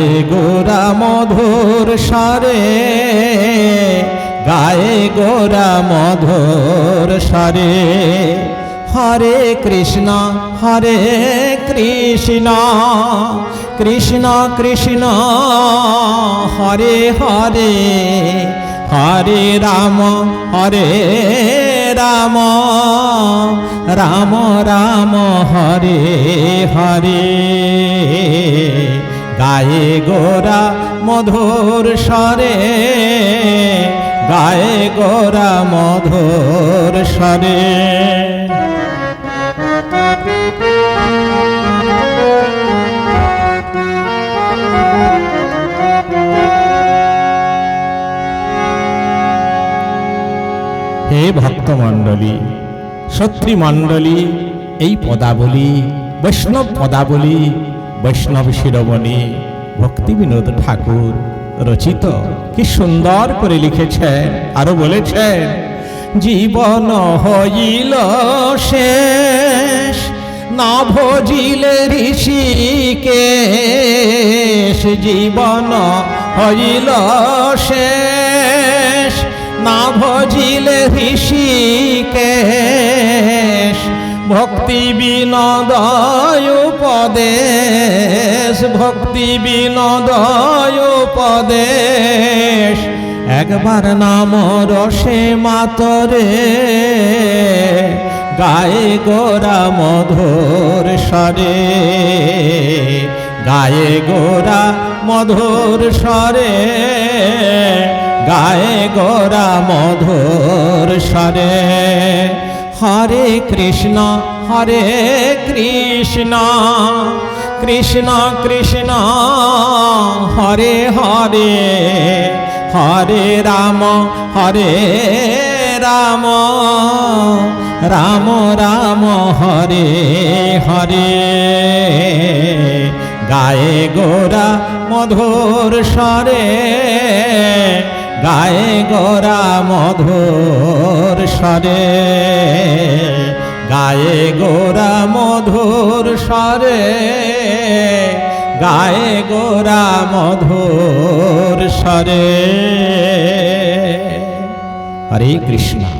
গায়ে গোরা মধুর স্বরে, গায়ে গোরা মধুর স্বরে, হরে কৃষ্ণ হরে কৃষ্ণ কৃষ্ণ কৃষ্ণ, হরে হরে হরে রাম হরে রাম রাম রাম, হরে হরে। গায়ে গোরা মধুর স্বরে, গায়ে গোরা মধুর স্বরে। হে ভক্তমণ্ডলী সত্রী মণ্ডলী এই পদাবলী, বৈষ্ণব পদাবলী বৈষ্ণব শিরোমণি ভক্তি বিনোদ ঠাকুর রচিত। কি সুন্দর করে লিখেছেন, আরও বলেছেন, জীবন হইল শেষ, না ভজিলে ঋষিকেশ, জীবন হইল শেষ, না ভজিলে ঋষিকেশ ভক্তি বিনোদয় উপদেশ ভক্তি বিনোদয় উপদেশ। একবার নাম রসে মাতরে, গায়ে গোরা মধুর স্বরে। গায়ে গোরা মধুর স্বরে, গায়ে গোরা মধুর স্বরে। হরে কৃষ্ণ হরে কৃষ্ণ কৃষ্ণ কৃষ্ণ, হরে হরে হরে রাম হরে রাম রাম রাম, হরে হরে। গায়ে গোরা মধুর স্বরে, গায়ে গোরা মধুর স্বরে, গায়ে গোরা মধুর স্বরে গায়ে গোরা মধুর সরে হরে কৃষ্ণ।